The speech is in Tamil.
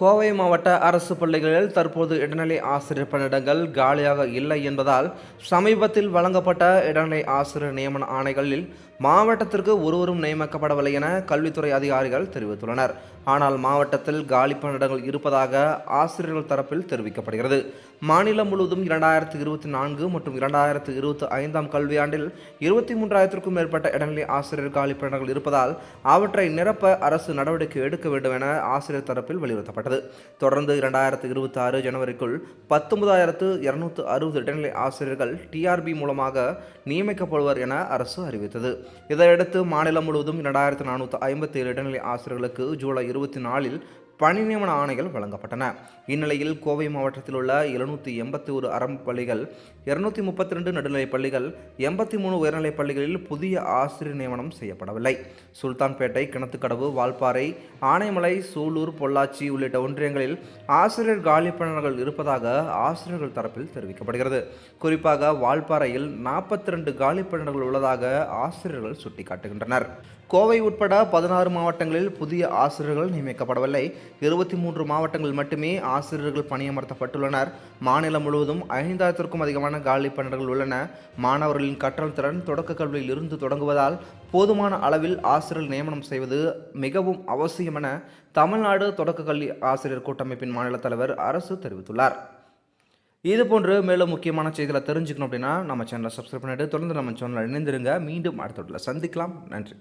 கோவை மாவட்ட அரசு பள்ளிகளில் தற்போது இடைநிலை ஆசிரியர் பணியிடங்கள் காலியாக இல்லை என்பதால் சமீபத்தில் வழங்கப்பட்ட இடைநிலை ஆசிரியர் நியமன ஆணைகளில் மாவட்டத்திற்கு ஒருவரும் நியமிக்கப்படவில்லை என கல்வித்துறை அதிகாரிகள் தெரிவித்துள்ளனர். ஆனால் மாவட்டத்தில் காலி பணியிடங்கள் இருப்பதாக ஆசிரியர்கள் தரப்பில் தெரிவிக்கப்படுகிறது. மாநிலம் முழுவதும் இரண்டாயிரத்து இருபத்தி நான்கு மற்றும் இரண்டாயிரத்து இருபத்தி ஐந்தாம் கல்வியாண்டில் இருபத்தி மூன்றாயிரத்திற்கும் மேற்பட்ட இடைநிலை ஆசிரியர் காலி பணியிடங்கள் இருப்பதால் அவற்றை நிரப்ப அரசு நடவடிக்கை எடுக்க வேண்டும் என ஆசிரியர் தரப்பில் வலியுறுத்தப்பட்டது. தொடர்ந்து இரண்டாயிரத்து இருபத்தி ஆறு ஜனவரிக்குள் பத்தொன்பதாயிரத்து இருநூத்து அறுபது இடைநிலை ஆசிரியர்கள் டிஆர்பி மூலமாக நியமிக்கப்படுவர் என அரசு அறிவித்தது. இதையடுத்து மாநிலம் முழுவதும் இரண்டாயிரத்து நானூற்று ஐம்பத்தி ஏழு இடைநிலை ஆசிரியர்களுக்கு ஜூலை இருபத்தி நாலில் பணி நியமன ஆணைகள் வழங்கப்பட்டன. இந்நிலையில் கோவை மாவட்டத்தில் உள்ள எழுநூற்றி எண்பத்தி ஒரு அறம் பள்ளிகள் இருநூத்தி முப்பத்தி ரெண்டு நடுநிலைப் பள்ளிகள் எண்பத்தி மூணு உயர்நிலைப் பள்ளிகளில் புதிய ஆசிரியர் நியமனம் செய்யப்படவில்லை. சுல்தான்பேட்டை கிணத்துக்கடவு வால்பாறை ஆனைமலை சூலூர் பொள்ளாச்சி உள்ளிட்ட ஒன்றியங்களில் ஆசிரியர் காலி இருப்பதாக ஆசிரியர்கள் தரப்பில் தெரிவிக்கப்படுகிறது. குறிப்பாக வால்பாறையில் நாற்பத்தி ரெண்டு காலி உள்ளதாக ஆசிரியர்கள் சுட்டிக்காட்டுகின்றனர். கோவை உட்பட பதினாறு மாவட்டங்களில் புதிய ஆசிரியர்கள் நியமிக்கப்படவில்லை. இருபத்தி மூன்று மாவட்டங்களில் மட்டுமே ஆசிரியர்கள் பணியமர்த்தப்பட்டுள்ளனர். மாநிலம் முழுவதும் ஐந்தாயிரத்திற்கும் அதிகமான காலி பணியிடங்கள் உள்ளன. மாணவர்களின் கற்றல் திறன் தொடக்க கல்வியில் இருந்து தொடங்குவதால் போதுமான அளவில் ஆசிரியர் நியமனம் செய்வது மிகவும் அவசியம் என தமிழ்நாடு தொடக்க கல்வி ஆசிரியர் கூட்டமைப்பின் மாநில தலைவர் அரசு தெரிவித்துள்ளார். இது போன்று மேலும் முக்கியமான செய்திகளை தெரிஞ்சுக்கணும் அப்படின்னா நம்ம சேனலை சப்ஸ்கிரைப் பண்ணிட்டு தொடர்ந்து நம்ம சேனலில் இணைந்திருங்க. மீண்டும் அடுத்த சந்திக்கலாம். நன்றி.